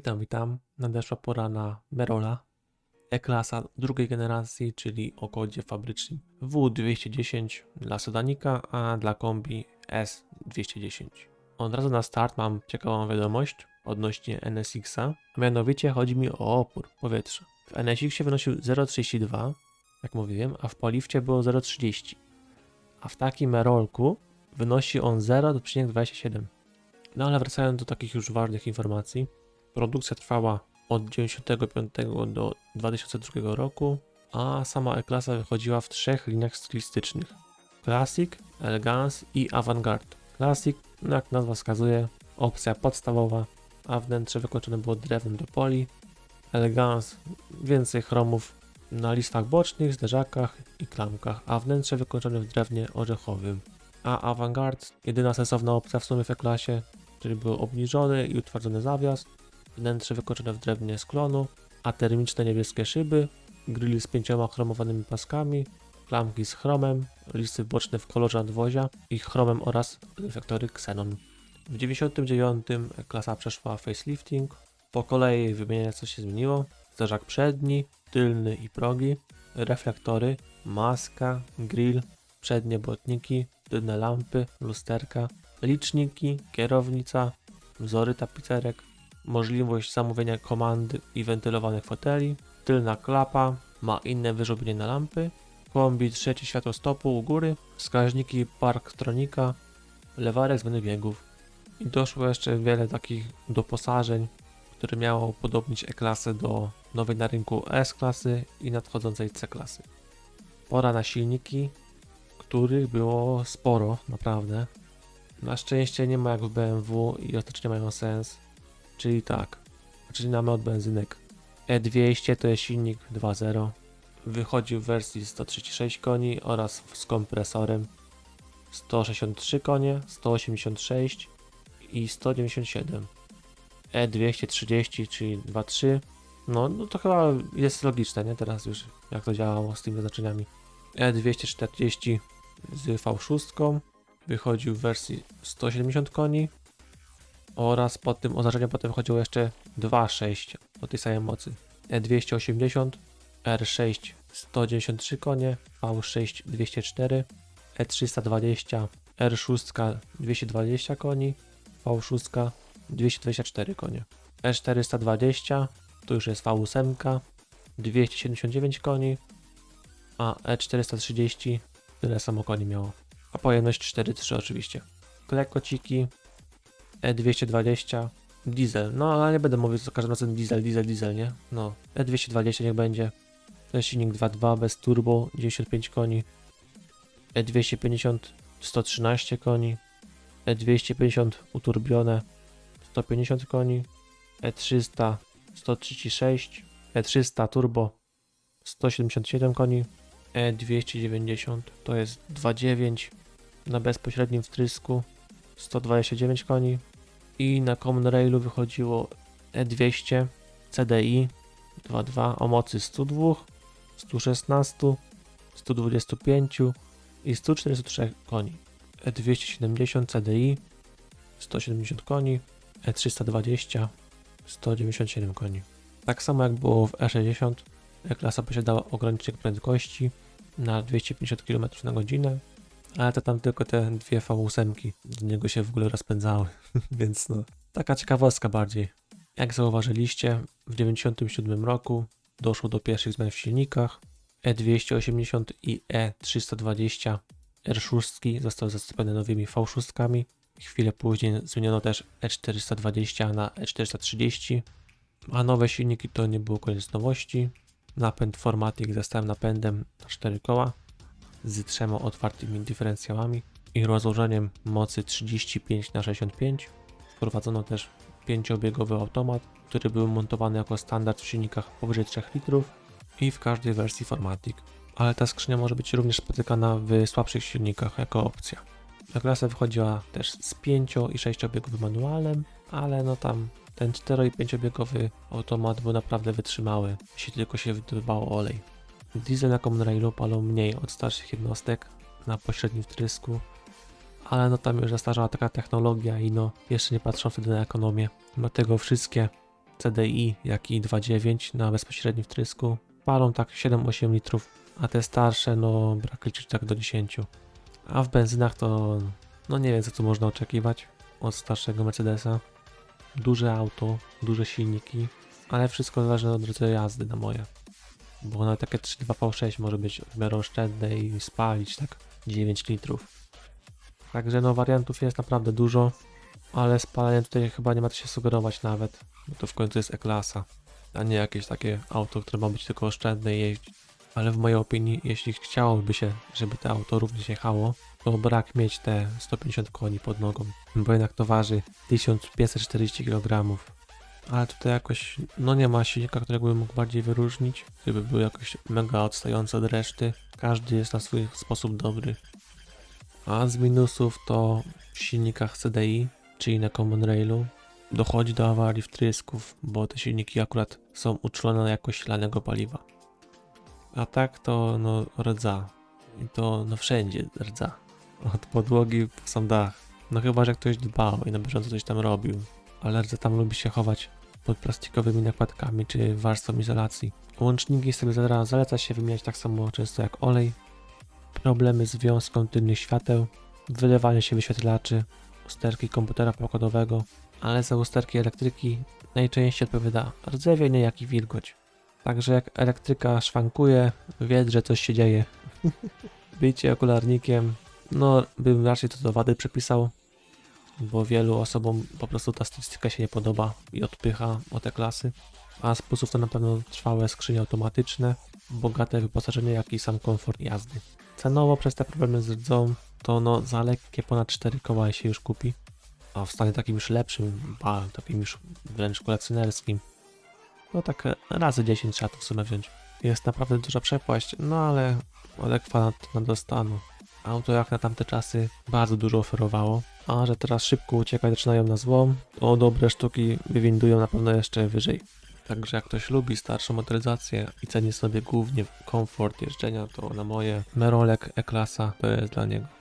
Witam, witam. Nadeszła pora na Merola. E-klasa drugiej generacji, czyli o kodzie fabrycznym W210 dla sedanika, a dla kombi S210. Od razu na start mam ciekawą wiadomość odnośnie NSX-a, a mianowicie chodzi mi o opór powietrza. W NSX-ie wynosił 0,32, jak mówiłem, a w Polifcie było 0,30. A w takim Merolku wynosi on 0,27. No ale wracając do takich już ważnych informacji. Produkcja trwała od 95 do 2002 roku, a sama E-klasa wychodziła w trzech liniach stylistycznych. Classic, Elegance i Avantgarde. Classic, jak nazwa wskazuje, opcja podstawowa, a wnętrze wykończone było drewnem do poli. Elegance, więcej chromów na listwach bocznych, zderzakach i klamkach, a wnętrze wykończone w drewnie orzechowym. A Avantgarde, jedyna sensowna opcja w sumie w E-klasie, czyli był obniżony i utwardzony zawias, wnętrze wykończone w drewnie z klonu, a termiczne niebieskie szyby, grill z pięcioma chromowanymi paskami, klamki z chromem, listy boczne w kolorze nadwozia i chromem oraz reflektory Xenon. W 99 klasa przeszła facelifting, po kolei wymienienia co się zmieniło, zderzak przedni, tylny i progi, reflektory, maska, grill, przednie błotniki, tylne lampy, lusterka, liczniki, kierownica, wzory tapicerek, możliwość zamówienia komandy i wentylowanych foteli, tylna klapa, ma inne wyżobienie na lampy, kombi trzecie światło stopu u góry, wskaźniki parktronika, lewarek zmiany biegów. I doszło jeszcze wiele takich doposażeń, które miało upodobnić E-klasę do nowej na rynku S-klasy i nadchodzącej C-klasy. Pora na silniki, których było sporo, naprawdę. Na szczęście nie ma jak w BMW i ostatecznie mają sens. Czyli tak, zaczynamy od benzynek. E200 to jest silnik 2.0. Wychodzi w wersji 136 koni oraz z kompresorem 163 konie, 186 i 197. E230, czyli 2.3. No, no to chyba jest logiczne, nie? Teraz już jak to działało z tymi oznaczeniami. E240 z V6 wychodził w wersji 170 koni oraz pod tym oznaczeniem potem chodziło jeszcze 2.6 o tej samej mocy. E280, R6 193 konie, V6 204, E320, R6 220 koni, V6 224 konie. E420 to już jest V8 279 koni, a E430 tyle samo koni miało. A pojemność 4.3 oczywiście. Klekociki E220 diesel. No ale nie będę mówił co każdym razem diesel, diesel, diesel, nie? No. E220 niech będzie. To jest silnik 2.2 bez turbo, 95 koni. E250 113 koni. E250 uturbione 150 koni. E300 136. E300 turbo 177 koni. E290 to jest 2.9 na bezpośrednim wtrysku 129 koni i na Common Railu wychodziło E200 CDI 2.2 o mocy 102, 116, 125 i 143 koni. E270 CDI 170 koni, E320 197 koni. Tak samo jak było w E60, E-klasa posiadała ogranicznik prędkości na 250 km na godzinę, ale to tam tylko te dwie V8 z niego się w ogóle rozpędzały, więc no, taka ciekawostka bardziej. Jak zauważyliście, w 1997 roku doszło do pierwszych zmian w silnikach. E280 i E320 R6 zostały zastąpione nowymi V6. Chwilę później zmieniono też E420 na E430, a nowe silniki to nie było koniec nowości. Napęd Formatic ze stałym napędem na 4 koła z trzema otwartymi dyferencjałami i rozłożeniem mocy 35 na 65. Wprowadzono też pięciobiegowy automat, który był montowany jako standard w silnikach powyżej 3 litrów i w każdej wersji Formatic. Ale ta skrzynia może być również spotykana w słabszych silnikach jako opcja. Ta klasa wychodziła też z 5 i 6-biegowym manualem, ale no tam ten 4 i 5-biegowy automat był naprawdę wytrzymały, jeśli tylko się wydobywało olej. Diesel na Common Railu palą mniej od starszych jednostek na pośrednim wtrysku, ale no tam już zastarzała taka technologia i no jeszcze nie patrzą wtedy na ekonomię. Dlatego wszystkie CDI, jak i 2.9 na bezpośrednim wtrysku. Palą tak 7-8 litrów, a te starsze, no brak liczyć tak do 10. A w benzynach to, no nie wiem co tu można oczekiwać od starszego Mercedesa. Duże auto, duże silniki, ale wszystko zależy od rodzaju jazdy na moje. Bo nawet takie 3.2 V6 może być w miarę oszczędne i spalić tak 9 litrów. Także no wariantów jest naprawdę dużo, ale spalanie tutaj chyba nie ma co się sugerować nawet, bo to w końcu jest E-klasa, a nie jakieś takie auto, które ma być tylko oszczędne i jeździć. Ale w mojej opinii, jeśli chciałoby się, żeby to auto również jechało, to brak mieć te 150 koni pod nogą, bo jednak to waży 1540 kg. Ale tutaj jakoś, no nie ma silnika, którego bym mógł bardziej wyróżnić, żeby był jakoś mega odstający od reszty. Każdy jest na swój sposób dobry. A z minusów to w silnikach CDI, czyli na Common Railu, dochodzi do awarii wtrysków, bo te silniki akurat są uczulone na jakość lanego paliwa. A tak to no rdza. I to no wszędzie rdza. Od podłogi po sam dach. No chyba, że ktoś dbał i na bieżąco coś tam robił. Ale rdza tam lubi się chować pod plastikowymi nakładkami czy warstwą izolacji. Łączniki zale- zaleca się wymieniać tak samo często jak olej. Problemy z wiązką tylnych świateł, wylewanie się wyświetlaczy, usterki komputera pokładowego, ale za usterki elektryki najczęściej odpowiada rdzewienie jak i wilgoć. Także jak elektryka szwankuje, wiedz, że coś się dzieje. Bycie okularnikiem, no bym raczej to do wady przypisał, bo wielu osobom po prostu ta stylistyka się nie podoba i odpycha od te klasy. A plusów to na pewno trwałe skrzynie automatyczne, bogate wyposażenie, jak i sam komfort jazdy. Cenowo przez te problemy z rdzą to no za lekkie ponad 4 koła się już kupi. A w stanie takim już lepszym, takim już wręcz kolekcjonerskim, no tak razy 10 trzeba to w sumie wziąć. Jest naprawdę duża przepaść, no ale adekwatna do stanu. Auto jak na tamte czasy bardzo dużo oferowało, a że teraz szybko uciekać zaczynają na złom, to dobre sztuki wywindują na pewno jeszcze wyżej. Także jak ktoś lubi starszą motoryzację i ceni sobie głównie komfort jeżdżenia, to na moje Merolek E-klasa to jest dla niego.